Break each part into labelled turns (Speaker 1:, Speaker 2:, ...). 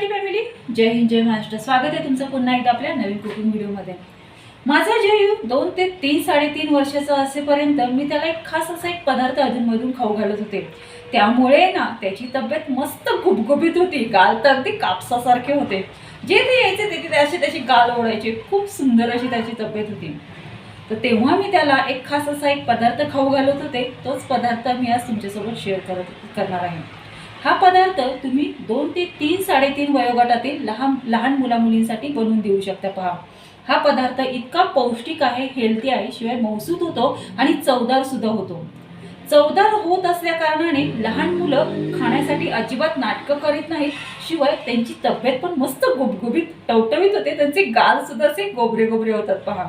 Speaker 1: Marathi family Jai Hind Jai Maharashtra. स्वागत आहे तुमचं पुन्हा एकदा आपल्या नवीन कुकिंग व्हिडिओमध्ये. माझा जयू हो, दोन ते तीन साडेतीन वर्षाचा असेपर्यंत मी त्याला एक खास असा एक पदार्थ अधूनमधून खाऊ घालत होते. त्यामुळे ना त्याची तब्येत मस्त गुबगुबीत होती. गाल तर अगदी कापसासारखे होते. जे ते यायचे ते ते असे त्याची गाल ओढायचे. खूप सुंदर अशी त्याची तब्येत होती. तर तेव्हा मी त्याला एक खास असा एक पदार्थ खाऊ घालत होते. तोच पदार्थ मी आज तुमच्यासोबत शेअर करत करणार आहे. हा पदार्थ तुम्ही दोन ते तीन साडेतीन वयोगटातील लहान लहान मुला मुलींसाठी बनवून देऊ शकता. पहा हा पदार्थ इतका पौष्टिक आहे हेल्दी आहे शिवाय मौसूद होतो आणि चवदार सुद्धा होतो. चवदार होत असल्या कारणाने लहान मुलं खाण्यासाठी अजिबात नाटकं करीत नाहीत शिवाय त्यांची तब्येत पण मस्त गुबगुबीत टवटवीत होते त्यांचे गाल सुद्धा असे गोबरे गोबरे होतात पहा.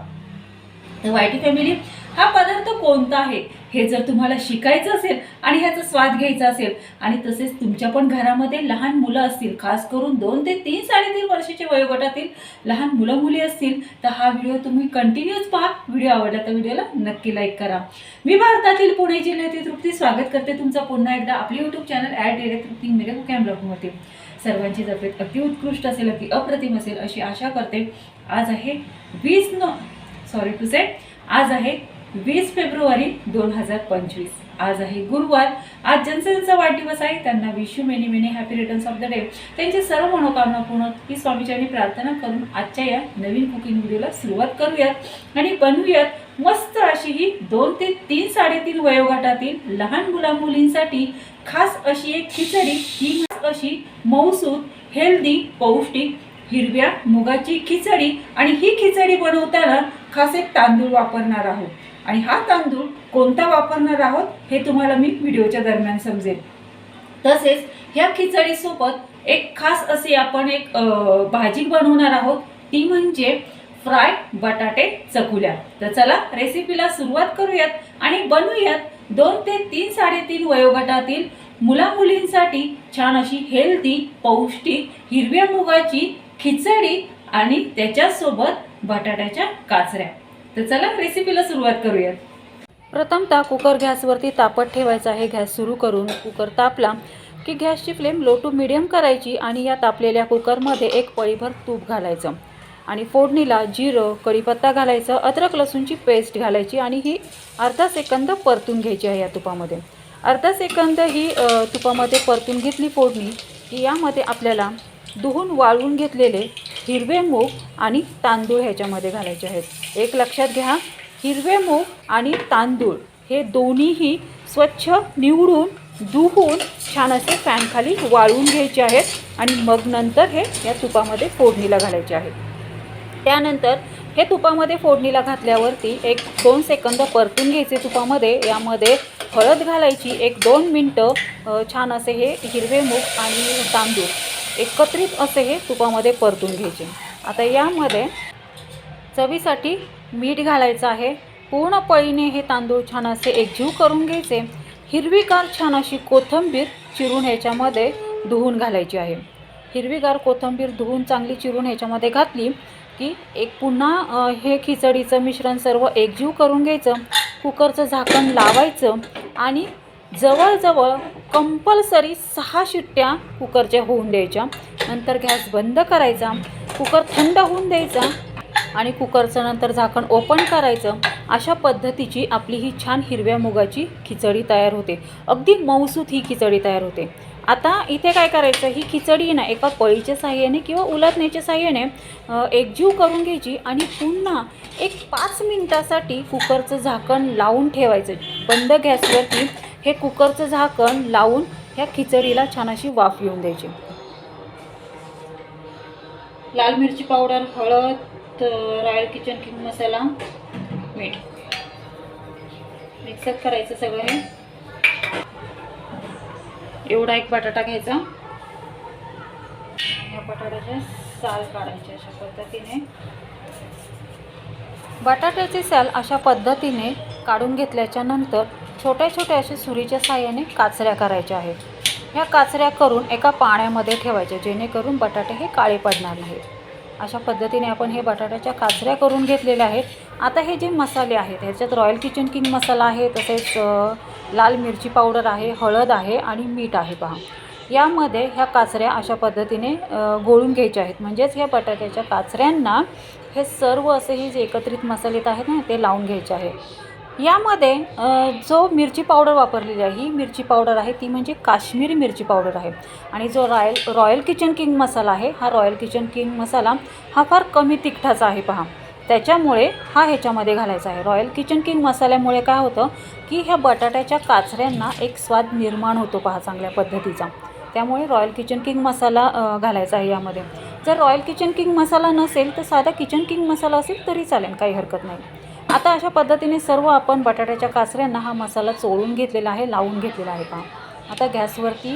Speaker 1: तर वायटी फॅमिली हा पदार्थ कोणता आहे? हे जर तुम्हाला शिकायचं असेल आणि ह्याचा स्वाद घ्यायचा असेल आणि तसेच तुमच्या पण घरामध्ये लहान मुलं असतील खास करून दोन ते तीन साडेतीन वर्षाच्या वयोगटातील लहान मुलं मुली असतील तर हा व्हिडिओ तुम्ही कंटिन्यूच पहा. व्हिडिओ आवडला तर व्हिडिओला नक्की लाईक करा. मी भारतातील पुणे जिल्ह्यातील तृप्ती स्वागत करते तुमचा. पुन्हा एकदा आपले यूट्यूब चॅनल ॲड डेरे तृप्ती मेरे कॅम ब्लॉगमध्ये सर्वांची तब्येत अगदी उत्कृष्ट असेल अति अप्रतिम असेल अशी आशा करते. आज आहे वीस न सॉरी टू से आज आहे वीस फेब्रुवारी दोन हजार पंचवीस. आज आहे गुरुवार. आज ज्यांचा वाढदिवस आहे. त्यांना wish many many happy returns of the day त्यांची सर्व मनोकामना पूर्ण ही स्वामीचरणी प्रार्थना करून आजच्या या नवीन कुकिंग व्हिडिओला सुरुवात करूयात. आणि बनवूयात मस्त अशी ही दोन ते तीन साडेतीन वयोगटातील लहान मुला मुलींसाठी खास अशी एक खिचडी. ही अशी मौसूद हेल्दी पौष्टिक हिरव्या मुगाची खिचडी. आणि ही खिचडी बनवताना खास एक तांदूळ वापरणार आहोत. आणि हा तांदूळ कोणता वापरणार आहोत हे तुम्हाला मी व्हिडिओच्या दरम्यान समजेल. तसेच ह्या खिचडीसोबत एक खास अशी आपण एक भाजी बनवणार आहोत. ती म्हणजे फ्राय बटाटे चकुल्या. तर चला रेसिपीला सुरुवात करूयात आणि बनवूयात दोन ते तीन साडेतीन वयोगटातील मुला मुलींसाठी छान अशी हेल्दी पौष्टिक हिरव्या मुगाची खिचडी आणि त्याच्यासोबत बटाट्याच्या काचऱ्या. तर चला रेसिपीला सुरुवात करूयात. प्रथमतः कुकर गॅसवरती तापत ठेवायचा आहे. गॅस सुरू करून कुकर तापला की गॅसची फ्लेम लो टू मिडियम करायची आणि या तापलेल्या कुकरमध्ये एक पळीभर तूप घालायचं आणि फोडणीला जिरं कढीपत्ता घालायचं अद्रक लसूणची पेस्ट घालायची आणि ही अर्धा सेकंद परतून घ्यायची आहे या तुपामध्ये. अर्धा सेकंद ही तुपामध्ये परतून घेतली फोडणी की यामध्ये आपल्याला धुवून वाळवून घेतलेले हिरवे मूग आणि तांदूळ ह्याच्यामध्ये घालायचे आहेत. एक लक्षात घ्या हिरवे मूग आणि तांदूळ हे दोन्हीही स्वच्छ निवडून धुवून छान असे फॅनखाली वाळवून घ्यायचे आहेत आणि मग नंतर हे या तुपामध्ये फोडणीला घालायचे आहेत. त्यानंतर हे तुपामध्ये फोडणीला घातल्यावरती एक दोन सेकंद परतून घ्यायचे तुपामध्ये. यामध्ये हळद घालायची एक दोन मिनटं छान असे हे हिरवे मूग आणि तांदूळ एकत्रित असे हे तुपामध्ये परतून घ्यायचे. आता यामध्ये चवीसाठी मीठ घालायचं आहे. पूर्ण पळीने हे तांदूळ छान असे एकजीव करून घ्यायचे. हिरवीगार छान अशी कोथिंबीर चिरून ह्याच्यामध्ये धुवून घालायची आहे. हिरवीगार कोथिंबीर धुवून चांगली चिरून ह्याच्यामध्ये घातली की एक पुन्हा हे खिचडीचं मिश्रण सर्व एकजीव करून घ्यायचं. कुकरचं झाकण लावायचं आणि जवळजवळ कंपल्सरी सहा शिट्ट्या कुकरच्या होऊन द्यायच्या. नंतर गॅस बंद करायचा. कुकर थंड होऊन द्यायचा आणि कुकरचं नंतर झाकण ओपन करायचं. अशा पद्धतीची आपली ही छान हिरव्या मुगाची खिचडी तयार होते. अगदी मऊसूत ही खिचडी तयार होते. आता इथे काय करायचं? ही खिचडी ना एका पळीच्या साह्याने किंवा उलटण्याच्या साह्याने एकजीव करून घ्यायची आणि पुन्हा एक पाच मिनटासाठी कुकरचं झाकण लावून ठेवायचं. बंद गॅसवरती हे कुकरचं झाकण लावून ह्या खिचडीला छान अशी वाफ येऊन द्यायची. लाल मिरची पावडर हळद रॉयल किचन किंग मसाला मीठ. मिक्सअप करायचं सगळं हे. एवढा एक बटाटा घ्यायचा. या बटाट्याचे साल काढायचे अशा पद्धतीने. बटाट्याचे साल अशा पद्धतीने काढून घेतल्याच्या नंतर छोट्या छोट्या अशा सुरीच्या साह्याने काचऱ्या करायच्या आहेत. ह्या काचऱ्या करून एका पाण्यामध्ये ठेवायच्या जेणेकरून बटाटे हे काळे पडणार नाहीत. अशा पद्धतीने आपण हे बटाट्याच्या काचऱ्या करून घेतलेल्या आहेत. आता हे जे मसाले आहेत ह्याच्यात रॉयल किचन किंग मसाला आहे तसेच लाल मिरची पावडर आहे हळद आहे आणि मीठ आहे पहा. यामध्ये ह्या काचऱ्या अशा पद्धतीने गोळून घ्यायच्या आहेत. म्हणजेच ह्या बटाट्याच्या काचऱ्यांना हे सर्व असे हे जे एकत्रित मसाले आहेत ना ते लावून घ्यायचे आहे यामध्ये जो मिरची पावडर वापरलेली आहे ही मिरची पावडर आहे ती म्हणजे काश्मीरी मिरची पावडर आहे. आणि जो रॉयल रॉयल किचन किंग मसाला आहे हा रॉयल किचन किंग मसाला हा फार कमी तिखटाचा आहे पहा. त्याच्यामुळे हा ह्याच्यामध्ये घालायचा आहे. रॉयल किचन किंग मसाल्यामुळे काय होतं की ह्या बटाट्याच्या काचऱ्यांना एक स्वाद निर्माण होतो पहा चांगल्या पद्धतीचा. त्यामुळे रॉयल किचन किंग मसाला घालायचा आहे यामध्ये. जर रॉयल किचन किंग मसाला नसेल तर साधा किचन किंग मसाला असेल तरी चालेल काही हरकत नाही. आता अशा पद्धतीने सर्व आपण बटाट्याच्या कासऱ्यांना हा मसाला चोळून घेतलेला आहे लावून घेतलेला आहे पहा. आता गॅसवरती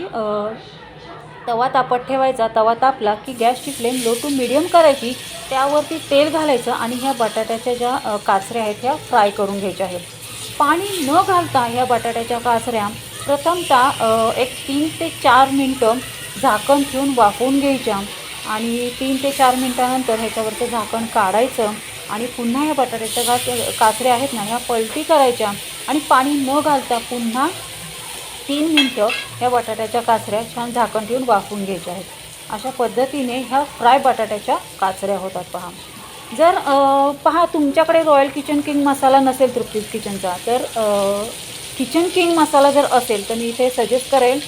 Speaker 1: तवा तापत ठेवायचा. तवा तापला की गॅसची फ्लेम लो टू मिडियम करायची. त्यावरती तेल घालायचं आणि ह्या बटाट्याच्या ज्या कासऱ्या काचऱ्या आहेत ह्या फ्राय करून घ्यायच्या आहेत. पाणी न घालता ह्या बटाट्याच्या काचऱ्या प्रथमतः एक तीन ते चार मिनटं झाकण ठेवून वाफवून घ्यायच्या आणि तीन ते चार मिनटानंतर ह्याच्यावरचं झाकण काढायचं. आणि पुन्हा ह्या बटाट्याच्या घास कासऱ्या आहेत ना ह्या पलटी करायच्या आणि पाणी न घालता पुन्हा तीन मिनटं ह्या बटाट्याच्या काचऱ्या छान झाकण ठेवून वाफून घ्यायच्या आहेत. अशा पद्धतीने ह्या फ्राय बटाट्याच्या काचऱ्या होतात पहा. जर पहा तुमच्याकडे रॉयल किचन किंग मसाला नसेल तृप्तीज किचनचा तर किचन किंग मसाला जर असेल तर मी इथे सजेस्ट करेन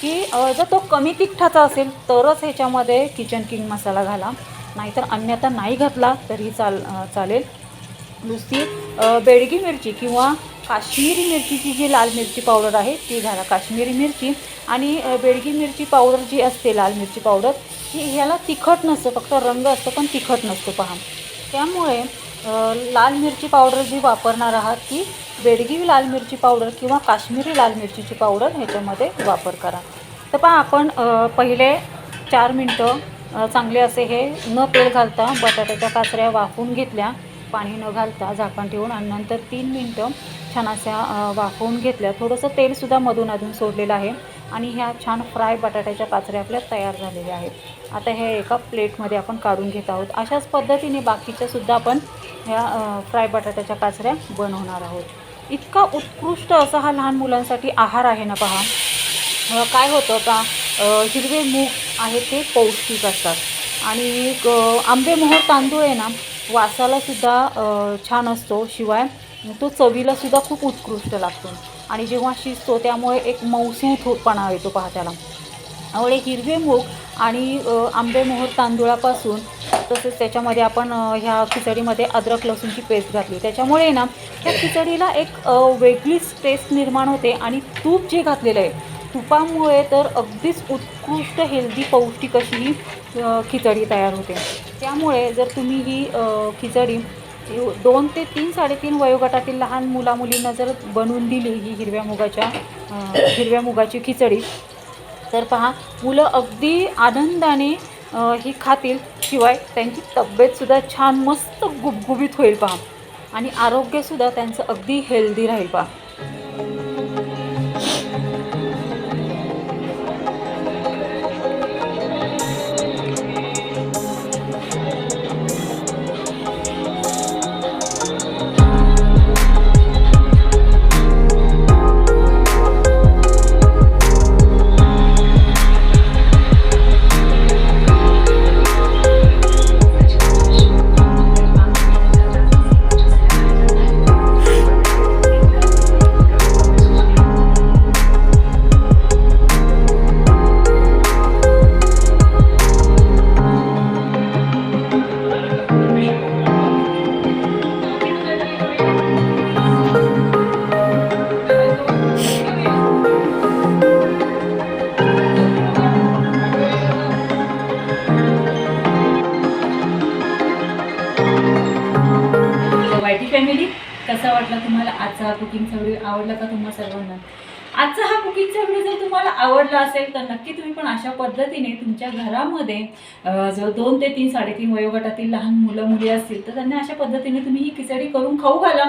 Speaker 1: की जर तो कमी तिखटाचा असेल तरच ह्याच्यामध्ये किचन किंग मसाला घाला. नाहीतर अन्यथा नाही घातला तरी चाल चालेल. नुसती बेडगी मिरची किंवा काश्मीरी मिरचीची जी लाल मिरची पावडर आहे ती घाला. काश्मीरी मिरची आणि बेडगी मिरची पावडर जी असते लाल मिरची पावडर ही ह्याला तिखट नसतं फक्त रंग असतो पण तिखट नसतो पहा. त्यामुळे लाल मिरची पावडर जी वापरणार आहात ती बेडगी लाल मिरची पावडर किंवा काश्मीरी लाल मिरचीची पावडर ह्याच्यामध्ये वापर करा. तर पहा आपण पहिले चार मिनटं चांगले असे हे न तेल घालता बटाट्याच्या काचऱ्या वाफवून घेतल्या. पाणी न घालता झाकण ठेवून आणि नंतर तीन मिनटं छान अशा वाफवून घेतल्या. थोडंसं तेलसुद्धा मधून अधून सोडलेलं आहे आणि ह्या छान फ्राय बटाट्याच्या काचऱ्या आपल्या तयार झालेल्या आहेत. आता हे एका प्लेटमध्ये आपण काढून घेत आहोत. अशाच पद्धतीने बाकीच्यासुद्धा आपण ह्या फ्राय बटाट्याच्या काचऱ्या बनवणार आहोत. इतका उत्कृष्ट असा हा लहान मुलांसाठी आहार आहे ना पहा. काय होतं का? हिरवे मूग आहे ते पौष्टिक असतात. आणि आंबेमोहर तांदूळ आहे ना वासालासुद्धा छान असतो. शिवाय तो चवीलासुद्धा खूप उत्कृष्ट लागतो. आणि जेव्हा शिजतो त्यामुळे एक मौसूद हो, येतो पाहत्याला त्यामुळे हिरवे मूग आणि आंबेमोहर तांदूळापासून तसेच त्याच्यामध्ये आपण ह्या खिचडीमध्ये अद्रक लसूणची पेस्ट घातली. त्याच्यामुळे ना त्या खिचडीला एक वेगळीच टेस्ट निर्माण होते आणि तूप जे घातलेलं आहे तुपामुळे तर अगदीच उत्कृष्ट हेल्दी पौष्टिक अशी ही खिचडी तयार होते. त्यामुळे जर तुम्ही ही खिचडी दोन ते तीन साडेतीन वयोगटातील लहान मुलामुलींना जर बनवून दिली ही हिरव्या मुगाच्या हिरव्या मुगाची खिचडी तर पहा मुलं अगदी आनंदाने ही खातील. शिवाय त्यांची तब्येतसुद्धा छान मस्त गुबगुबीत होईल पहा. आणि आरोग्यसुद्धा त्यांचं अगदी हेल्दी राहील पहा. कुकिंगचा व्हिडिओ आवडला का तुम्हाला सर्वांना? आजचा हा कुकिंगचा व्हिडिओ जर तुम्हाला आवडला असेल तर नक्की तुम्ही पण अशा पद्धतीने तुमच्या घरामध्ये जर दोन ते तीन साडेतीन वयोगटातील लहान मुलं मुली असतील तर त्यांना अशा पद्धतीने तुम्ही ही खिचडी करून खाऊ घाला.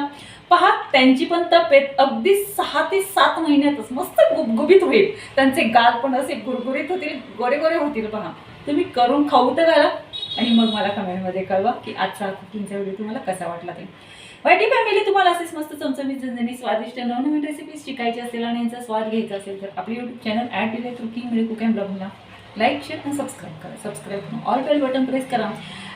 Speaker 1: पहा त्यांची पण तब्येत अगदी सहा ते सात महिन्यातच मस्त गुबगुबीत होईल. त्यांचे गाल पण असे गुरगुरीत होतील गोरे गोरे होतील पहा. तुम्ही करून खाऊ तर घाला. आणि मग मला कमेंटमध्ये कळवा की आजचा कुकिंगचा व्हिडिओ तुम्हाला कसा वाटला ते. वाटी फॅमिली तुम्हाला असेच मस्त चमचमीत झणझणी स्वादिष्ट नवनवीन रेसिपीज शिकायची असेल आणि यांचा स्वाद घ्यायचा असेल तर आपली युट्यूब चॅनल ॲट डिले कुकिंग मिळे कुक अँड ब्लॉगला लाईक शेअर आणि सबस्क्राईब करा. सबस्क्राईब करून ऑल बेल बटन प्रेस करा.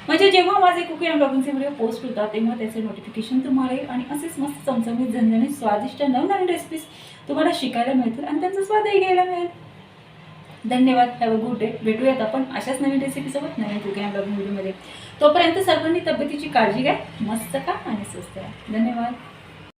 Speaker 1: म्हणजे जेव्हा माझे कुकिंग अँड ब्लॉगिंगचे व्हिडिओ पोस्ट होतात तेव्हा त्याचे नोटिफिकेशन तुम्हाला येईल आणि असेच मस्त चमचमीत झणझणीत स्वादिष्ट नवनवीन रेसिपीज तुम्हाला शिकायला मिळतील आणि त्यांचा स्वादही घ्यायला मिळेल. धन्यवाद. हॅव अ गुड डे भेटूयात आपण अशाच नवीन रेसिपीसोबत नवीन कुकिंग अँड ब्लॉगिंग व्हिडिओमध्ये तोपर्यंत सर्वांनी तब्येतीची काळजी घ्या. मस्त का आणि स्वस्त राहा. धन्यवाद.